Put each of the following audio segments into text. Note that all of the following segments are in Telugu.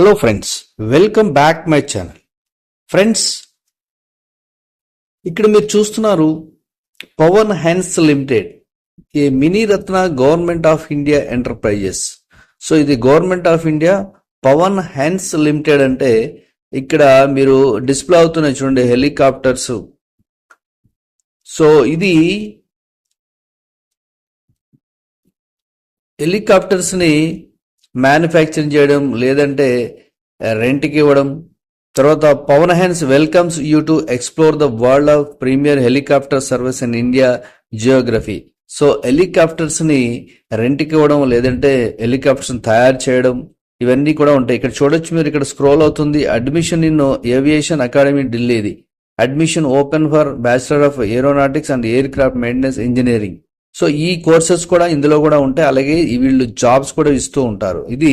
Hello friends welcome back my channel friends ఇక్కడ మీరు చూస్తున్నారు Pawan Hans limited a mini Ratna government of India enterprises so ఇది government of India Pawan Hans limited అంటే ఇక్కడ మీరు డిస్ప్లే అవుతున్నాయి చూడండి హెలికాప్టర్స్ సో ఇది హెలికాప్టర్స్ని మ్యానుఫ్యాక్చరింగ్ చేయడం లేదంటే రెంట్కి ఇవ్వడం. తర్వాత Pawan Hans welcomes you to explore the world of premier helicopter service in India geography. So హెలికాప్టర్స్ని రెంట్కి ఇవ్వడం లేదంటే హెలికాప్టర్స్ తయారు చేయడం ఇవన్నీ కూడా ఉంటాయి. ఇక్కడ చూడొచ్చు మీరు ఇక్కడ స్క్రోల్ అవుతుంది. Admission in aviation academy ఢిల్లీది. Admission open for bachelor of aeronautics and aircraft maintenance engineering. So ఈ కోర్సెస్ కూడా ఇందులో కూడా ఉంటాయి. అలాగే వీళ్ళు జాబ్స్ కూడా ఇస్తూ ఉంటారు. ఇది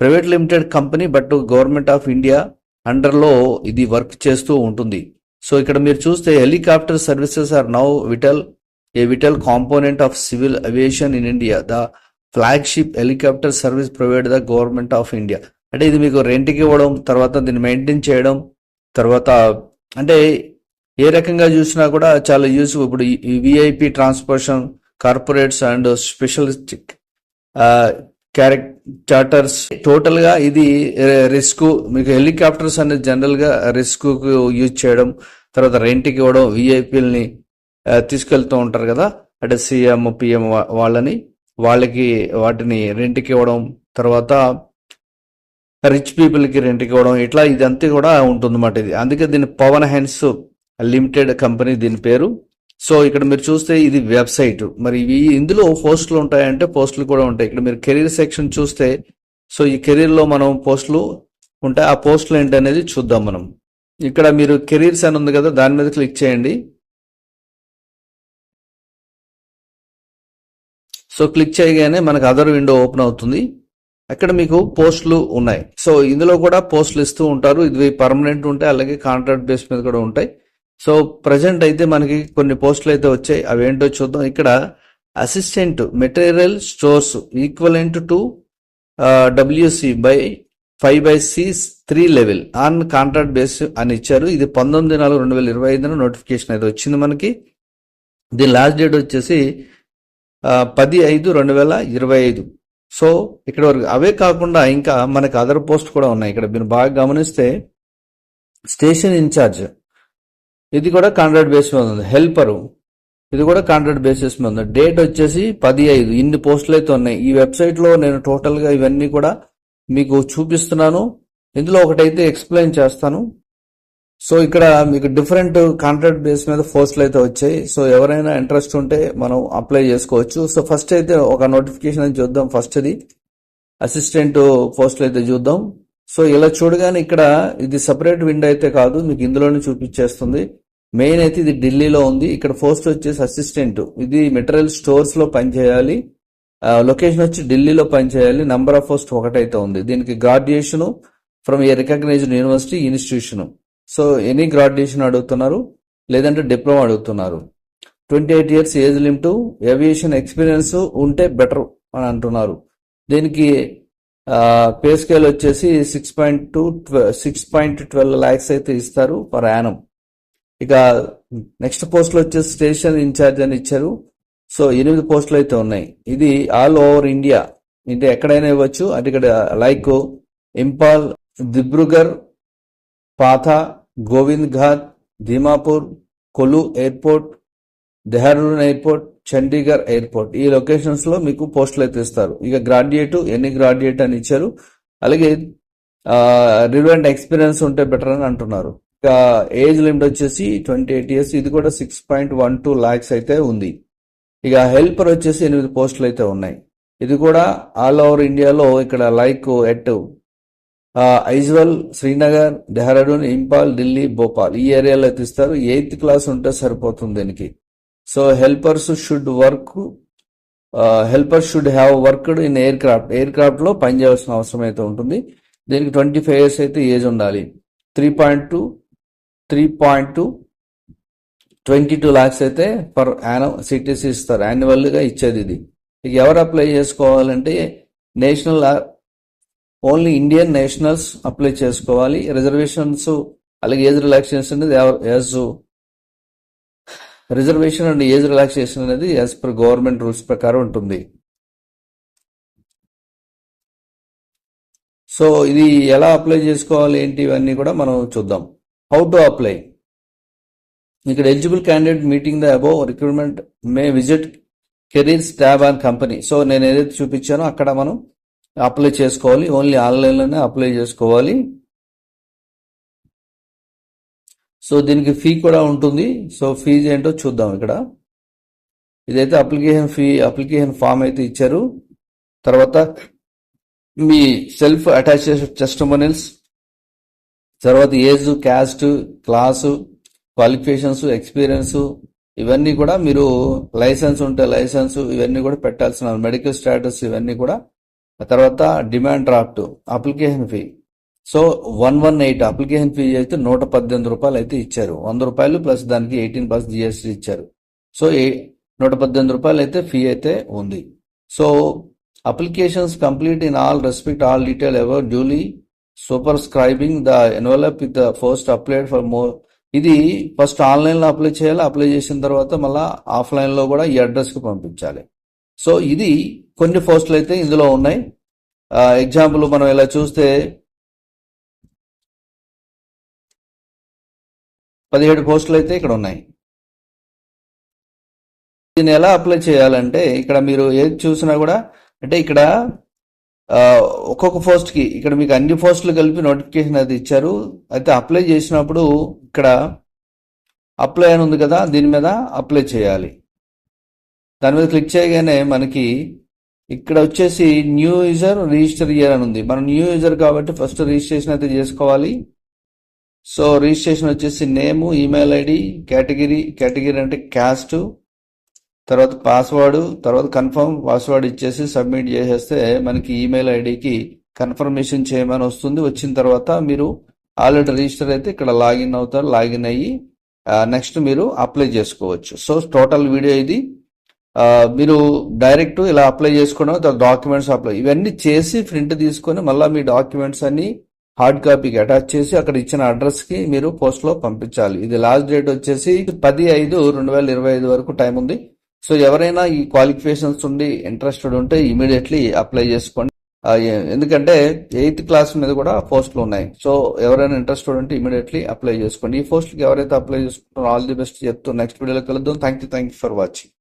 private limited company but government of India అండర్లో ఇది వర్క్ చేస్తూ ఉంటుంది. సో ఇక్కడ మీరు చూస్తే helicopter services are now vital a vital component of civil aviation in India. The flagship helicopter service provide the government of India. అంటే ఇది మీకు రెంట్కి ఇవ్వడం తర్వాత దీన్ని మెయింటైన్ చేయడం తర్వాత అంటే ఏ రకంగా చూసినా కూడా చాలా యూస్ ఇప్పుడు VIP transportation corporates and specialistic correct charters. టోటల్గా ఇది రిస్క్ మీకు హెలికాప్టర్స్ అనేది జనరల్గా రిస్క్ యూజ్ చేయడం తర్వాత రెంట్కి ఇవ్వడం విఐపీలని తీసుకెళ్తూ ఉంటారు కదా అంటే సీఎం పిఎం వాళ్ళని వాళ్ళకి వాటిని రెంట్కి ఇవ్వడం తర్వాత రిచ్ పీపుల్కి రెంట్కి ఇవ్వడం ఇట్లా ఇదంతా కూడా ఉంటుందన్నమాట ఇది. అందుకే దీని పవన్ హ్యాండ్స్ లిమిటెడ్ కంపెనీ దీని పేరు. సో ఇక్కడ మీరు చూస్తే ఇది వెబ్సైట్. మరి ఇవి ఇందులో పోస్టులు ఉంటాయంటే పోస్టులు కూడా ఉంటాయి. ఇక్కడ మీరు కెరీర్ సెక్షన్ చూస్తే సో ఈ కెరీర్లో మనం పోస్టులు ఉంటాయి ఆ పోస్టులు ఏంటి అనేది చూద్దాం మనం. ఇక్కడ మీరు కెరీర్స్ అని ఉంది కదా దాని మీద క్లిక్ చేయండి. సో క్లిక్ చేయగానే మనకు అదర్ విండో ఓపెన్ అవుతుంది. అక్కడ మీకు పోస్టులు ఉన్నాయి. సో ఇందులో కూడా పోస్టులు ఇస్తూ ఉంటారు. ఇది పర్మనెంట్ ఉంటాయి అలాగే కాంట్రాక్ట్ బేస్ మీద కూడా ఉంటాయి. సో ప్రజెంట్ అయితే మనకి కొన్ని పోస్టులు అయితే వచ్చాయి. అవి ఏంటో చూద్దాం. ఇక్కడ assistant material stores equivalent to WC by five by C three level on contract base అని ఇచ్చారు. ఇది పంతొమ్మిది నాలుగు రెండు వేల ఇరవై ఐదున నోటిఫికేషన్ అయితే వచ్చింది మనకి. దీని లాస్ట్ డేట్ వచ్చేసి uh, పది ఐదు రెండు వేల ఇరవై ఐదు. సో ఇక్కడ వరకు అవే కాకుండా ఇంకా మనకు అదర్ పోస్ట్ కూడా ఉన్నాయి. ఇక్కడ మీరు బాగా గమనిస్తే స్టేషన్ ఇన్ఛార్జ్ ఇది కూడా కాంట్రాక్ట్ బేస్ మీద ఉంది. హెల్పరు. ఇది కూడా కాంట్రాక్ట్ బేసిస్ మీద ఉంది. డేట్ వచ్చేసి పది ఐదు ఇన్ని పోస్టులు అయితే ఉన్నాయి. ఈ వెబ్సైట్లో నేను టోటల్గా ఇవన్నీ కూడా మీకు చూపిస్తున్నాను. ఇందులో ఒకటైతే ఎక్స్ప్లెయిన్ చేస్తాను. సో ఇక్కడ మీకు డిఫరెంట్ కాంట్రాక్ట్ బేస్ మీద పోస్టులు అయితే వచ్చాయి. సో ఎవరైనా ఇంట్రెస్ట్ ఉంటే మనం అప్లై చేసుకోవచ్చు. సో ఫస్ట్ అయితే ఒక నోటిఫికేషన్ చూద్దాం. ఫస్ట్ది. అసిస్టెంట్ పోస్టులు అయితే చూద్దాం. సో ఇలా చూడగానే ఇక్కడ ఇది సపరేట్ విండో అయితే కాదు మీకు ఇందులోనే చూపించేస్తుంది. మెయిన్ అయితే ఇది ఢిల్లీలో ఉంది. ఇక్కడ పోస్ట్ వచ్చేసి అసిస్టెంట్ ఇది మెటీరియల్ స్టోర్స్లో పనిచేయాలి. లొకేషన్ వచ్చి ఢిల్లీలో పనిచేయాలి. నంబర్ ఆఫ్ పోస్ట్ ఒకటైతే ఉంది. దీనికి graduation from a recognised university institution so any graduation అడుగుతున్నారు? లేదంటే డిప్లొమా అడుగుతున్నారు. Twenty eight years age limit aviation experience ఉంటే బెటర్ అని అంటున్నారు. దీనికి పే స్కేల్ వచ్చేసి six point two six point twelve lakhs అయితే ఇస్తారు పర్ యానం. ఇక నెక్స్ట్ పోస్ట్లో వచ్చేసి స్టేషన్ ఇన్ఛార్జ్ అని ఇచ్చారు. సో ఎనిమిది పోస్టులు అయితే ఉన్నాయి. ఇది ఆల్ ఓవర్ ఇండియా. అంటే ఎక్కడైనా ఇవ్వచ్చు. అంటే ఇక్కడ లైక్ ఇంపాల్ దిబ్రుగర్ పాథా గోవింద్ ఘాట్ ధీమాపూర్ కొలు airport Dehradun airport Chandigarh airport. ఈ లొకేషన్స్లో మీకు పోస్టులు అయితే ఇస్తారు. ఇక గ్రాడ్యుయేట్ ఎన్ని గ్రాడ్యుయేట్ అని ఇచ్చారు. అలాగే రిలవెంట్ ఎక్స్పీరియన్స్ ఉంటే బెటర్ అని అంటున్నారు. ఇక ఏజ్ లిమిట్ వచ్చేసి ట్వంటీ ఎయిట్ ఇయర్స్. ఇది కూడా six point one two lakhs అయితే ఉంది. ఇక హెల్పర్ వచ్చేసి ఎనిమిది పోస్టులు అయితే ఉన్నాయి. ఇది కూడా ఆల్ ఓవర్ ఇండియాలో ఇక్కడ లైక్ ఎట్ ఐజ్వల్ శ్రీనగర్ డెహ్రాడూన్ ఇంపాల్ ఢిల్లీ భోపాల్. ఈ ఏరియాలో అయితే ఇస్తారు. ఎయిత్ క్లాస్ ఉంటే సరిపోతుంది దీనికి. So helpers should work helpers should have worked in aircraft air క్రాఫ్ట్లో పనిచేయాల్సిన అవసరం అయితే ఉంటుంది. దీనికి ట్వంటీ ఫైవ్ ఇయర్స్ అయితే ఏజ్ ఉండాలి. Three point two three point two twenty two lakhs అయితే పర్ యానం సిటీసీ ఇస్తారు. యాన్యువల్గా ఇచ్చేది ఇది. ఇక ఎవరు అప్లై చేసుకోవాలంటే national only Indian nationals apply చేసుకోవాలి. రిజర్వేషన్స్ అలాగే ఏజ్ రిలాక్సేషన్ అనేది as reservation and age relaxation అనేది యాజ్ పర్ గవర్నమెంట్ రూల్స్ ప్రకారం ఉంటుంది. సో ఇది ఎలా అప్లై చేసుకోవాలి ఏంటి ఇవన్నీ కూడా మనం చూద్దాం. హౌ టు అప్లై ఇక్కడ eligible candidate meeting the above recruitment may visit careers tab and company so నేను ఏదైతే చూపించానో అక్కడ మనం అప్లై చేసుకోవాలి. ఓన్లీ ఆన్లైన్లోనే అప్లై చేసుకోవాలి. సో దీనికి ఫీ కూడా ఉంటుంది. సో ఫీజు ఏంటో చూద్దాం ఇక్కడ. ఇదైతే అప్లికేషన్ ఫీ అప్లికేషన్ ఫామ్ అయితే ఇచ్చారు. తర్వాత మీ సెల్ఫ్ అటాచ్ చేసే టెస్టమోనియల్స్ తర్వాత age caste class qualifications experience ఇవన్నీ కూడా మీరు లైసెన్స్ ఉంటే లైసెన్స్ ఇవన్నీ కూడా పెట్టాల్సిన మెడికల్ స్టేటస్ ఇవన్నీ కూడా. తర్వాత demand draft application fee so one one eight application fees అయితే నూట పద్దెనిమిది రూపాయలు అయితే ఇచ్చారు. వంద రూపాయలు ప్లస్ దానికి ఎయిటీన్ పర్సెంట్ జిఎస్టీ ఇచ్చారు. సో ఏ- నూట పద్దెనిమిది రూపాయలు అయితే ఫీ అయితే ఉంది. So applications complete in all respect all detail ever duly superscribing the envelope with the first applied for more. ఇది ఫస్ట్ ఆన్లైన్లో అప్లై చేయాలి. అప్లై చేసిన తర్వాత మళ్ళీ ఆఫ్లైన్లో కూడా ఈ అడ్రస్కి పంపించాలి. సో ఇది కొన్ని పోస్టులు అయితే ఇందులో ఉన్నాయి. ఎగ్జాంపుల్ మనం ఇలా చూస్తే పదిహేడు పోస్టులు అయితే ఇక్కడ ఉన్నాయి దీన్ని ఎలా అప్లై చేయాలంటే ఇక్కడ మీరు ఏది చూసినా కూడా అంటే ఇక్కడ ఒక్కొక్క పోస్ట్కి ఇక్కడ మీకు అన్ని పోస్టులు కలిపి నోటిఫికేషన్ అది ఇచ్చారు. అయితే అప్లై చేసినప్పుడు ఇక్కడ అప్లై అని ఉంది కదా దీని మీద అప్లై చేయాలి. దాని మీద క్లిక్ చేయగానే మనకి ఇక్కడ వచ్చేసి న్యూ యూజర్ రిజిస్టర్ ఇయర్ అని ఉంది. మనం న్యూ యూజర్ కాబట్టి ఫస్ట్ రిజిస్ట్రేషన్ అయితే చేసుకోవాలి. సో రిజిస్ట్రేషన్ వచ్చేసి name email ID category category అంటే క్యాస్ట్ తర్వాత పాస్వర్డ్ తర్వాత కన్ఫర్మ్ పాస్వర్డ్ ఇచ్చేసి సబ్మిట్ చేసేస్తే మనకి ఈమెయిల్ ఐడికి కన్ఫర్మేషన్ చేయమని వస్తుంది. వచ్చిన తర్వాత మీరు ఆల్రెడీ రిజిస్టర్ అయితే ఇక్కడ లాగిన్ అవుతారు లాగిన్ అయ్యి నెక్స్ట్ మీరు అప్లై చేసుకోవచ్చు. సో టోటల్ వీడియో ఇది. మీరు డైరెక్ట్ ఇలా అప్లై చేసుకోవడం డాక్యుమెంట్స్ అప్లై ఇవన్నీ చేసి ప్రింట్ తీసుకొని మళ్ళీ మీ డాక్యుమెంట్స్ అన్ని హార్డ్ కాపీకి అటాచ్ చేసి అక్కడ ఇచ్చిన అడ్రస్కి మీరు పోస్ట్లో పంపించాలి. ఇది లాస్ట్ డేట్ వచ్చేసి పది ఐదు రెండు వేల ఇరవై ఐదు వరకు టైం ఉంది. సో ఎవరైనా ఈ క్వాలిఫికేషన్స్ ఉండి ఇంట్రెస్టెడ్ ఉంటే ఇమీడియట్లీ అప్లై చేసుకోండి. ఎందుకంటే ఎయిత్ క్లాస్ మీద కూడా పోస్టులు ఉన్నాయి. సో ఎవరైనా ఇంట్రెస్టెడ్ ఉంటే ఇమీడియట్లీ అప్లై చేసుకోండి. ఈ పోస్ట్కి ఎవరైతే అప్లై చేసుకుంటారో ఆల్ ది బెస్ట్ చెప్తూ నెక్స్ట్ వీడియోలో కలుద్దాం. Thank you thank you for watching